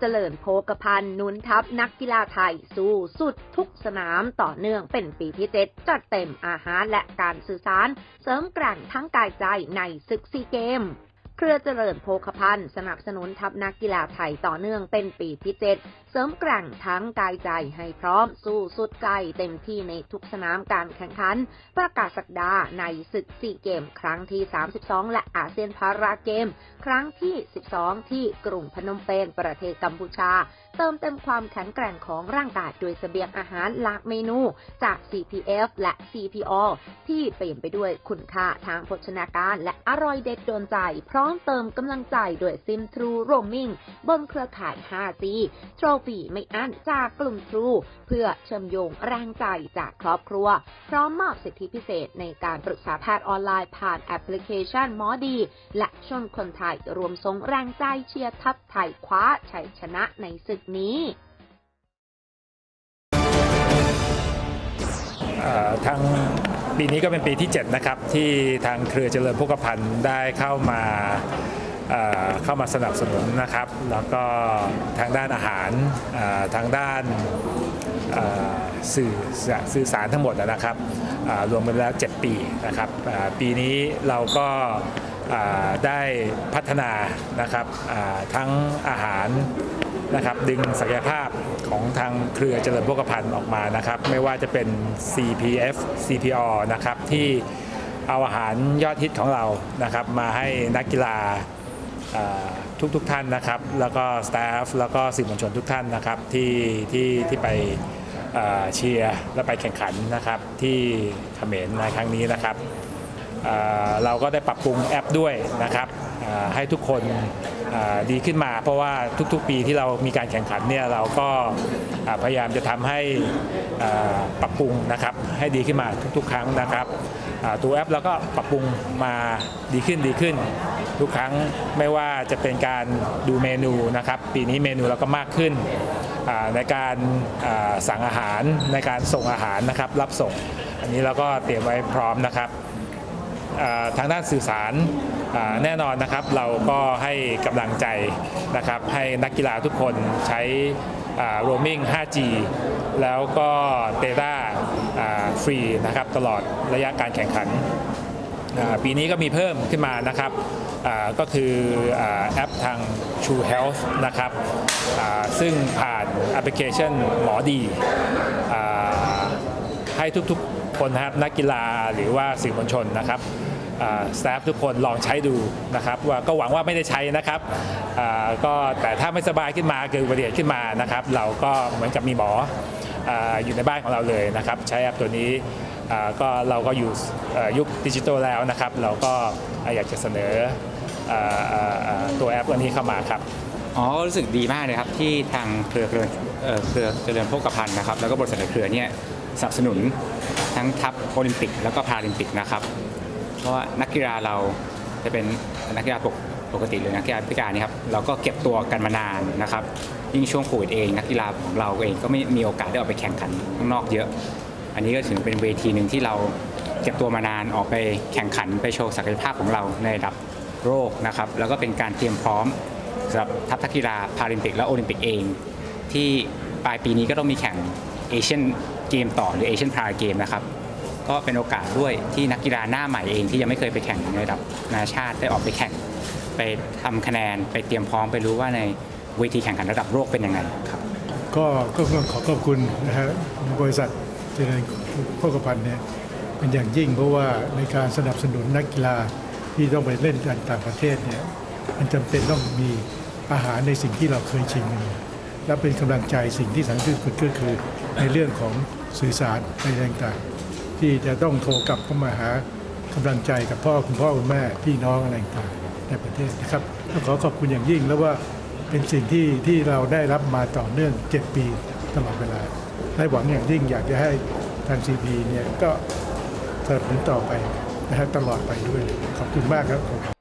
เจริญโภคภัณฑ์นุนทัพนักกีฬาไทยสู้สุดทุกสนามต่อเนื่องเป็นปีที่เจ็ดจัดเต็มอาหารและการสื่อสาร เสริมแกร่งทั้งกายใจในศึกซีเกมเครือเจริญโภคภัณฑ์สนับสนุนทัพนักกีฬาไทยต่อเนื่องเป็นปีที่เจ็ดเส ริมแกร่งทั้งกายใจให้พร้อมสู้สุดใจเต็มที่ในทุกสนามการแข่งขัน ประกาศสักดาในศึกซีเกม ครั้งที่ 32 และอาเซียนพาราเกม ครั้งที่ 12 ที่กรุงพนมเปญประเทศกัมพูชา เติมเต็มความแข็งแกร่งของร่างกายด้วยเสบียงอาหารหลากเมนูจาก CPF และ CPO ที่เปลี่ยนไปด้วยคุณค่าทางโภชนาการ และอร่อยเด็ดโดนใจ พร้อมเติมกำลังใจด้วยซิมทรูโรม i ิ g บนเครือข่าย 5G โทรฟีไม่อั้นจากกลุ่มทรู เพื่อเชื่อมโยงแรงใจจากครอบครัว พร้อมมอบสิทธิพิเศษในการปรึกษาแพทย์ออนไลน์ผ่านแอปพลิเคชันหมอดี และชวนคนไทยรวมทรงแรงใจเชียร์ทัพไทยคว้าชัยชนะในศึกนี้ทางปีนี้ก็เป็นปีที่ 7 นะครับ ที่ทางเครือเจริญพกพันธ์ได้เข้ามา เข้ามาสนับสนุนนะครับ แล้วก็ทางด้านอาหารทางด้านสื่อสื่อสารทั้งหมดนะครับรวมกันแล้ว 7 ปีนะครับปีนี้เราก็ได้พัฒนานะครับทั้งอาหารนะครับดึงศักยภาพของทางเครือเจริญโภคภัณฑ์ออกมานะครับ ไม่ว่าจะเป็น CPF CPO นะครับที่เอาอาหารยอดฮิตของเรานะครับมาให้นักกีฬา ทุกทุกท่านนะครับ แล้วก็สตาฟแล้วก็สื่อมวลชนทุกท่านนะครับที่ที่ที่ไปเชียร์และไปแข่งขันนะครับที่เขมรในครั้งนี้นะครับเราก็ได้ปรับปรุงแอปด้วยนะครับให้ทุกคน ดีขึ้นมา เพราะว่าทุกๆปีที่เรามีการแข่งขันเนี่ยเราก็พยายามจะทำให้ปรับปรุงนะครับให้ดีขึ้นมาทุกๆ ครั้งนะครับตัวแอปเราก็ปรับปรุงมาดีขึ้นดีขึ้น ทุกครั้งไม่ว่าจะเป็นการดูเมนูนะครับปีนี้เมนูเราก็มากขึ้นในการสั่งอาหารในการส่งอาหารนะครับรับส่ง อันนี้เราก็เตรียมไว้พร้อมนะครับ ทางด้านสื่อสารแน่นอนนะครับ เราก็ให้กำลังใจนะครับให้นักกีฬาทุกคนใช้โรม ming 5G แล้วก็เ a ต้าฟรีนะครับตลอดระยะการแข่งขัน ปีนี้ก็มีเพิ่มขึ้นมานะครับก็คืออแอปทาง True Health นะครับซึ่งผ่านแอปพลิเคชันหมอดีอให้ทุกๆ คนนะครับนักกีฬาหรือว่าสื่อมวลชนนะครับสตาฟทุกคนลองใช้ดูนะครับว่าก็หวังว่าไม่ได้ใช้นะครับก็แต่ถ้าไม่สบายขึ้นมาเกิดอุบัติเหตุขึ้นมานะครับ เราก็เหมือนกับมีหมอออยู่ในบ้านของเราเลยนะครับ ใช้แอปตัวนี้ก็เราก็อยู่ยุคดิจิทัลแล้วนะครับ เราก็อยากจะเสนออตัวแอปตัวนี้เข้ามาครับอ๋อรู้สึกดีมากเลยครับที่ทางเครือเครือเครือเจริญโภคภัณฑ์นะครับ แล้วก็บริษัทเครือเนี่ยสนับสนุน ทั้งทัพโอลิมปิกแล้วก็พาราลิมปิกนะครับ เพราะว่านักกีฬาเราจะเป็นนักกีฬาปกปกติหรือนักกีฬาพิการนี่ครับเราก็เก็บตัวกันมานานนะครับ ยิ่งช่วงโควิดเองนักกีฬาของเราเองก็ไม่มีโอกาสได้ออกไปแข่งขันข้างนอกเยอะ อันนี้ก็ถือเป็นเวทีหนึ่งที่เราเก็บตัวมานานออกไปแข่งขันไปโชว์ศักยภาพของเราในระดับโลกนะครับแล้วก็เป็นการเตรียมพร้อมสำหรับทัพนักกีฬาพาราลิมปิกและโอลิมปิกเอง ที่ปลายปีนี้ก็ต้องมีแข่ง เอเชียนเกมต่อหรือเอเชียนพาราเกมนะครับก็เป็นโอกาสด้วยที่นักกีฬาหน้าใหม่เองที่ยังไม่เคยไปแข่งในระดับนานาชาติได้ออกไปแข่ง ไปทำคะแนนไปเตรียมพร้อมไปรู้ว่าในเวทีแข่งขันระดับโลกเป็นยังไงครับก็ก็ต้องขอขอบคุณนะฮะบริษัทเจริญโภคภัณฑ์เนี่ยเป็นอย่างยิ่งเพราะว่าในการสนับสนุนนักกีฬาที่ต้องไปเล่นกันต่างประเทศเนี่ยมันจำเป็นต้องมีอาหารในสิ่งที่เราเคยชินกัน และเป็นกำลังใจสิ่งที่สำคัญที่สุดก็คือในเรื่องของสื่อสารในต่างๆ ที่จะต้องโทรกลับเข้ามาหากำลังใจกับพ่อคุณพ่อคุณแม่พี่น้องอะไรต่างๆในประเทศนะครับต้องขอขอบคุณอย่างยิ่งแล้วว่าเป็นสิ่งที่ที่เราได้รับมาต่อเนื่อง 7 ปีตลอดเวลาและหวังอย่างยิ่งอยากจะให้ทางซีพีเนี่ยก็สนับสนุนต่อไปนะฮะตลอดไปด้วย ขอบคุณมากครับ